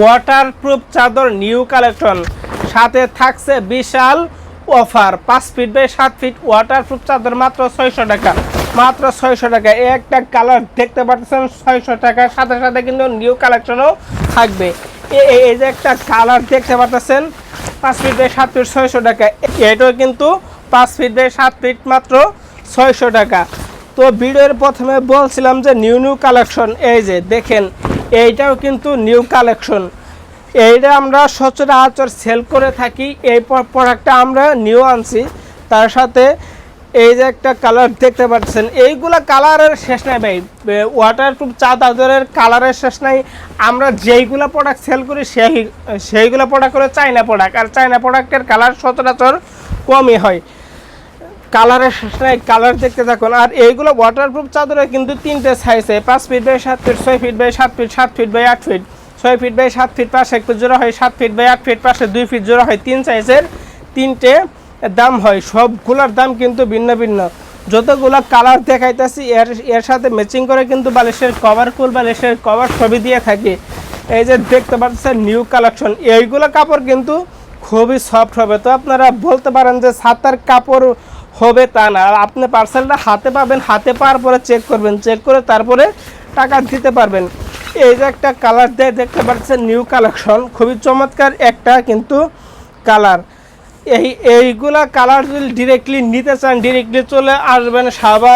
Waterproof চাদর new collection সাথে থাকছে বিশাল অফার পাঁচ ফিট বাই সাত ফিট ওয়াটারপ্রুফ চাদর, মাত্র ছয়শো টাকা। মাত্র ছয়শো টাকা। একটা কালার দেখতে পাচ্ছেন, ছয়শো টাকার সাথে সাথে কিন্তু নিউ কালেকশনও থাকবে। এই যে একটা কালার দেখতে পাচ্ছেন, পাঁচ ফিট বাই সাত ফিট ছয়শো টাকা। এটাও কিন্তু পাঁচ ফিট বাই সাত ফিট মাত্র ছয়শো টাকা। তো ভিডিওর প্রথমে বলছিলাম যে নিউ নিউ কালেকশন এই যে দেখেন এইটাও কিন্তু নিউ কালেকশন এইটা আমরা সচরাচর সেল করে থাকি। এই প্রোডাক্টটা আমরা নিউ আনছি। তার সাথে এই যে একটা কালার দেখতে পাচ্ছেন, এইগুলা কালারের শেষ নাই ভাই। ওয়াটারপ্রুফ চা দাদরের কালারের শেষ নাই। আমরা যেইগুলা প্রোডাক্ট সেল করি, সেই, সেইগুলো প্রোডাক্ট করে চাইনা প্রোডাক্ট আর চাইনা প্রোডাক্টের কালার সচরাচর কমই হয়। কালারের শেষ নাই, কালার দেখতে থাকুন। আর এইগুলো ওয়াটারপ্রুফ চাদরে কিন্তু তিনটে সাইজে পাঁচ ফিট বাই সাত ফিট ছয় ফিট বাই সাত ফিট সাত ফিট বাই আট ফিট ছয় ফিট বাই সাত ফিট পাশে এক ফিট জোড়া হয়, সাত ফিট বাই আট ফিট পাশে দুই ফিট জোড়া হয়। তিন সাইজের তিনটে দাম হয়। সবগুলোর দাম কিন্তু ভিন্ন ভিন্ন। যতগুলো কালার দেখাইতেছি, এর এর সাথে ম্যাচিং করে কিন্তু বালিশের কভার কুল বালিশের কভার ছবি দিয়ে থাকে। এই যে দেখতে পাচ্ছেন নিউ কালেকশন এইগুলো কাপড় কিন্তু খুবই সফট হবে। তো আপনারা বলতে পারেন যে সাতার কাপড় হবে তা না। আপনি পার্সেলটা হাতে পাবেন, হাতে পাওয়ার পরে চেক করবেন। চেক করে তারপরে টাকা দিতে পারবেন। এই যে একটা কালার দিয়ে, দেখতে পাচ্ছেন নিউ কালেকশন খুবই চমৎকার একটা কিন্তু কালার এই, এইগুলা কালার যদি ডিরেক্টলি নিতে চান ডিরেক্টলি চলে আসবেন সাবা